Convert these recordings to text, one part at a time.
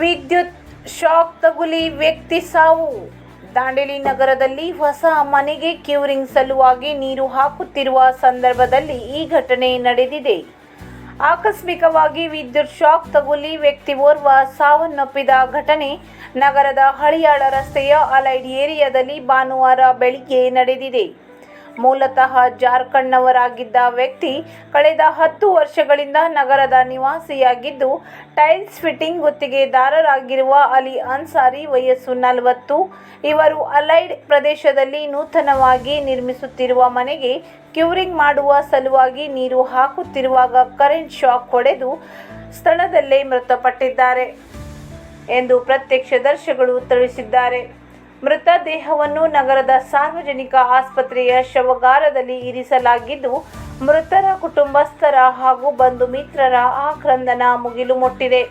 ವಿದ್ಯುತ್ ಶಾಕ್ ತಗುಲಿ ವ್ಯಕ್ತಿ ಸಾವು. ದಾಂಡೇಲಿ ನಗರದಲ್ಲಿ ಹೊಸ ಮನೆಗೆ ಕ್ಯೂರಿಂಗ್ ಸಲುವಾಗಿ ನೀರು ಹಾಕುತ್ತಿರುವ ಸಂದರ್ಭದಲ್ಲಿ ಈ ಘಟನೆ ನಡೆದಿದೆ. ಆಕಸ್ಮಿಕವಾಗಿ ವಿದ್ಯುತ್ ಶಾಕ್ ತಗುಲಿ ವ್ಯಕ್ತಿ ಓರ್ವ ಸಾವನ್ನಪ್ಪಿದ ಘಟನೆ ನಗರದ ಹಳಿಯಾಳ ರಸ್ತೆಯ ಅಲೈಡ್ ಏರಿಯಾದಲ್ಲಿ ಭಾನುವಾರ ಬೆಳಿಗ್ಗೆ ನಡೆದಿದೆ. ಮೂಲತಃ ಜಾರ್ಖಂಡ್ನವರಾಗಿದ್ದ ವ್ಯಕ್ತಿ ಕಳೆದ ಹತ್ತು ವರ್ಷಗಳಿಂದ ನಗರದ ನಿವಾಸಿಯಾಗಿದ್ದು, ಟೈಲ್ಸ್ ಫಿಟ್ಟಿಂಗ್ ಗುತ್ತಿಗೆದಾರರಾಗಿರುವ ಅಲಿ ಅನ್ಸಾರಿ ವಯಸ್ಸು ನಲವತ್ತು. ಇವರು ಅಲೈಡ್ ಪ್ರದೇಶದಲ್ಲಿ ನೂತನವಾಗಿ ನಿರ್ಮಿಸುತ್ತಿರುವ ಮನೆಗೆ ಕ್ಯೂರಿಂಗ್ ಮಾಡುವ ಸಲುವಾಗಿ ನೀರು ಹಾಕುತ್ತಿರುವಾಗ ಕರೆಂಟ್ ಶಾಕ್ ಹೊಡೆದು ಸ್ಥಳದಲ್ಲೇ ಮೃತಪಟ್ಟಿದ್ದಾರೆ ಎಂದು ಪ್ರತ್ಯಕ್ಷದರ್ಶಿಗಳು ತಿಳಿಸಿದ್ದಾರೆ. ಮೃತದೇಹವನ್ನು ನಗರದ ಸಾರ್ವಜನಿಕ ಆಸ್ಪತ್ರೆಯ ಶವಗಾರದಲ್ಲಿ ಇರಿಸಲಾಗಿದ್ದು, ಮೃತರ ಕುಟುಂಬಸ್ಥರ ಹಾಗೂ ಬಂಧು ಮಿತ್ರರ ಆಕ್ರಂದನ ಮುಗಿಲು ಮುಟ್ಟಿದೆ.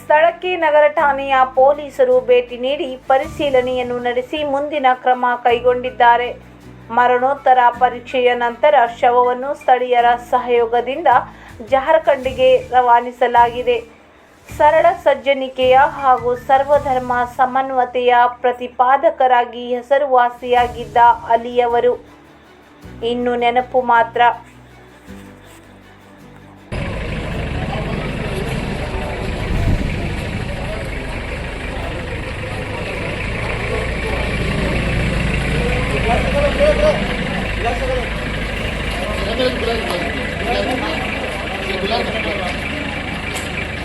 ಸ್ಥಳಕ್ಕೆ ನಗರ ಠಾಣೆಯ ಪೊಲೀಸರು ಭೇಟಿ ನೀಡಿ ಪರಿಶೀಲನೆಯನ್ನು ನಡೆಸಿ ಮುಂದಿನ ಕ್ರಮ ಕೈಗೊಂಡಿದ್ದಾರೆ. ಮರಣೋತ್ತರ ಪರೀಕ್ಷೆಯ ನಂತರ ಶವವನ್ನು ಸ್ಥಳೀಯರ ಸಹಯೋಗದಿಂದ ಜಾರ್ಖಂಡ್ಗೆ ರವಾನಿಸಲಾಗಿದೆ. ಸರಳ ಸಜ್ಜನಿಕೆಯ ಹಾಗೂ ಸರ್ವಧರ್ಮ ಸಮನ್ವತೆಯ ಪ್ರತಿಪಾದಕರಾಗಿ ಹೆಸರುವಾಸಿಯಾಗಿದ್ದ ಅಲಿಯವರು. ಇನ್ನು ನೆನಪು ಮಾತ್ರ.